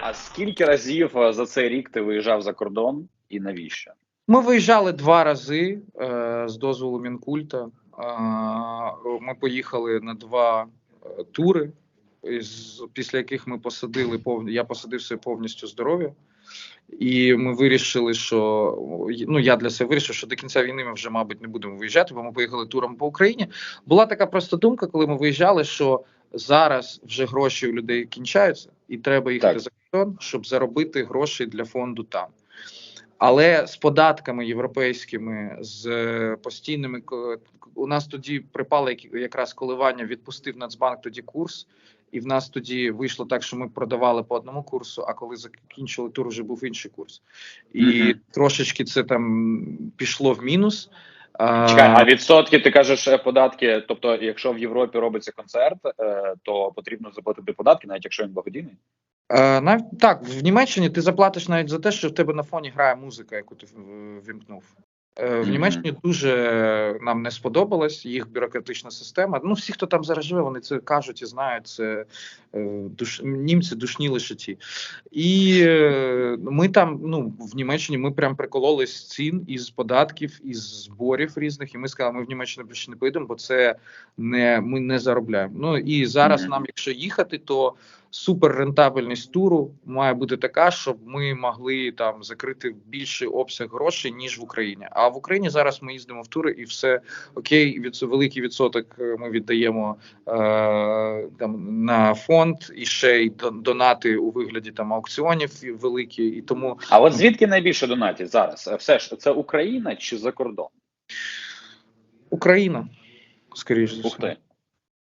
А скільки разів е, за цей рік ти виїжджав за кордон і навіщо? Ми виїжджали два рази е, з дозволу Мінкульта. Е, ми поїхали на два е, тури, із, після яких ми посадили пов... я посадив своє повністю здоров'я. І ми вирішили, що ну я для себе вирішив, що до кінця війни ми вже, мабуть, не будемо виїжджати, бо ми поїхали туром по Україні. Була така проста думка, коли ми виїжджали, що зараз вже гроші у людей кінчаються, і треба їхати Так. за кордон, щоб заробити гроші для фонду там. Але з податками європейськими, з е, постійними у нас тоді припало якраз коливання, відпустив Нацбанк тоді курс, і в нас тоді вийшло так, що ми продавали по одному курсу. А коли закінчили тур, вже був інший курс, і Мгм. трошечки це там пішло в мінус. А, Чекай, а відсотки ти кажеш е, податки. Тобто, якщо в Європі робиться концерт, е, то потрібно заплатити податки, навіть якщо він благодійний. Е, навіть так, в Німеччині ти заплатиш навіть за те, що в тебе на фоні грає музика, яку ти вімкнув. Е, В Німеччині дуже нам не сподобалась їх бюрократична система. Ну, всі, хто там зараз живе, вони це кажуть і знають. Це е, душ... німці душні лише ті. І ми там, ну, в Німеччині ми прям прикололись з цін із податків, із зборів різних. І ми сказали, ми в Німеччину більше не поїдемо, бо це не ми не заробляємо. Ну і зараз Мгм. нам, якщо їхати, то суперрентабельність туру має бути така, щоб ми могли там закрити більший обсяг грошей ніж в Україні. А в Україні зараз ми їздимо в тури, і все окей. Від великий відсоток е, ми віддаємо е, там на фонд і ще й донати у вигляді там аукціонів великі. І тому А от звідки найбільше донатів зараз? Е, Все ж це Україна чи за кордон? Україна, скоріш за Ух все. ти.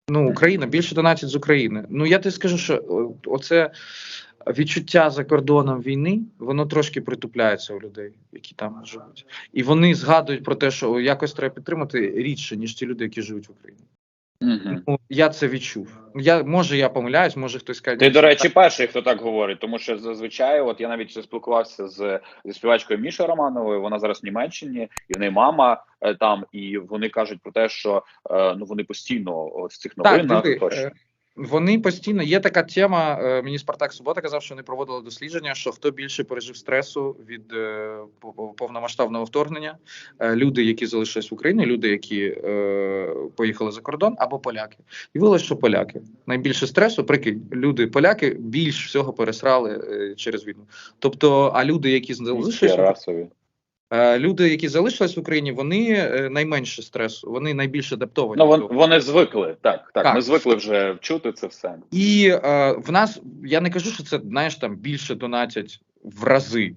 Ну, Україна більше донатять з України. Ну я тобі скажу, що о, оце відчуття за кордоном війни, воно трошки притупляється у людей, які там живуть, і вони згадують про те, що якось треба підтримати рідше, ніж ті люди, які живуть в Україні. Угу. Я це відчув. Я може я помиляюсь, може хтось каже. Ти, до речі, так». перший, хто так говорить, тому що зазвичай, от я навіть спілкувався з, зі співачкою Мішою Романовою. Вона зараз в Німеччині, і в неї мама е, там, і вони кажуть про те, що е, ну вони постійно з цих Так, новинах диви, тощо. Вони постійно є така тема. е, Мені Спартак Субота казав, що вони проводили дослідження, що хто більше пережив стресу від е, по- по- повномасштабного вторгнення, Е, люди, які залишились в Україні, люди, які поїхали за кордон, або поляки. І виявилось, що поляки найбільше стресу, прикинь, люди поляки більш всього пересрали через війну. Тобто, а люди, які залишились расові. Е, Люди, які залишились в Україні, вони е, найменше стресу, вони найбільш адаптовані. Ну вони, вони звикли. Так, так, Так. Ми звикли вже чути це все. І е, в нас я не кажу, що це знаєш там більше донатять в рази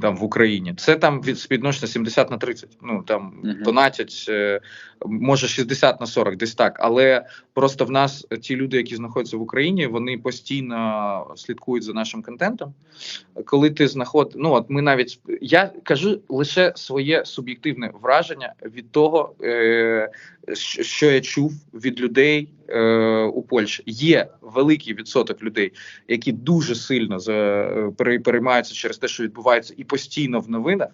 там в Україні. Це там від співвідношення 70 на 30. Ну там Мгм. донатять е, може 60 на 40, десь так. Але просто в нас ті люди, які знаходяться в Україні, вони постійно слідкують за нашим контентом. Коли ти знаход... ну от ми навіть я кажу лише своє суб'єктивне враження від того, е, що- я чув від людей е, у Польщі. Є великий відсоток людей, які дуже сильно за, е, переймаються через те, що відбувається, і постійно в новинах.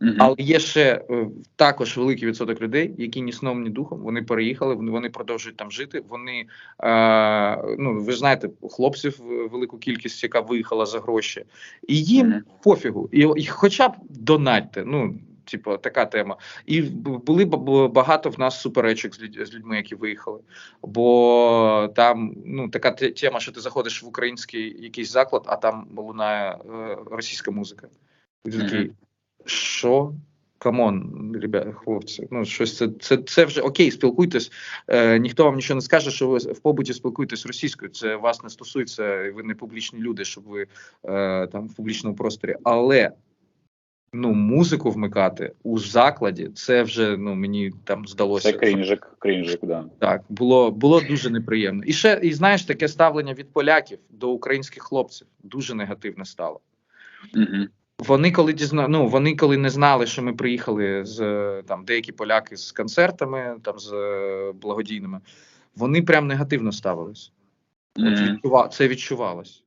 Мгм. Але є ще е, також великий відсоток людей, які ні сном, ні духом вони переїхали, вони, вони продовжують там жити. Вони е, ну ви знаєте, хлопців велику кількість, яка виїхала за гроші, і їм Мгм. пофігу. І, і хоча б донатьте. Ну типу, така тема. І були б багато в нас суперечок з, людьми, які виїхали. Бо там ну така тема, що ти заходиш в український якийсь заклад, а там лунає е, російська музика. І ти такий, що? Камон, ребята, хлопці, ну щось це, це, це вже окей, спілкуйтесь. Е, ніхто вам нічого не скаже, що ви в побуті спілкуєтесь російською. Це вас не стосується, ви не публічні люди, щоб ви е, там в публічному просторі. Але ну, музику вмикати у закладі, це вже ну мені там здалося Це крінжик, крінжик, да. так, було, було дуже неприємно. І ще, і знаєш, таке ставлення від поляків до українських хлопців дуже негативне стало. Угу. Вони коли дізна... ну, вони коли не знали, що ми приїхали з е, там деякі поляки з концертами, там з е, благодійними, вони прям негативно ставились. От відчува... Це відчувалось.